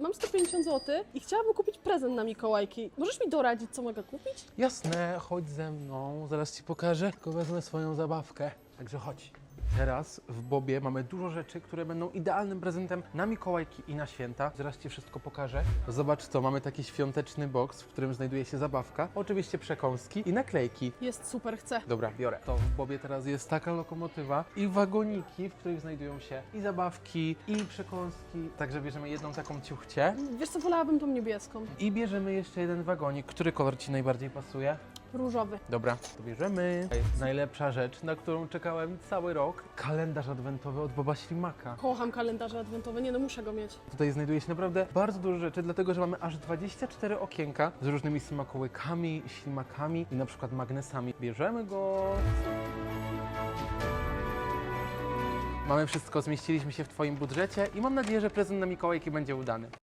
mam 150 zł i chciałabym kupić prezent na Mikołajki. Możesz mi doradzić, co mogę kupić? Jasne, chodź ze mną, zaraz ci pokażę, tylko wezmę swoją zabawkę. Także chodź. Teraz w Bobie mamy dużo rzeczy, które będą idealnym prezentem na Mikołajki i na święta. Zaraz ci wszystko pokażę. Zobacz to, mamy taki świąteczny boks, w którym znajduje się zabawka, oczywiście przekąski i naklejki. Jest super, chcę. Dobra, biorę. To w Bobie teraz jest taka lokomotywa i wagoniki, w których znajdują się i zabawki, i przekąski. Także bierzemy jedną taką ciuchcię Wiesz co, wolałabym tą niebieską. i bierzemy jeszcze jeden wagonik. Który kolor ci najbardziej pasuje? Różowy. Dobra, to bierzemy. Najlepsza rzecz, na którą czekałem cały rok. Kalendarz adwentowy od Boba Ślimaka. Kocham kalendarze adwentowe, nie no muszę go mieć. Tutaj znajduje się naprawdę bardzo dużo rzeczy, dlatego że mamy aż 24 okienka z różnymi smakołykami, ślimakami i na przykład magnesami. Bierzemy go. Mamy wszystko, zmieściliśmy się w Twoim budżecie i mam nadzieję, że prezent na Mikołajki będzie udany.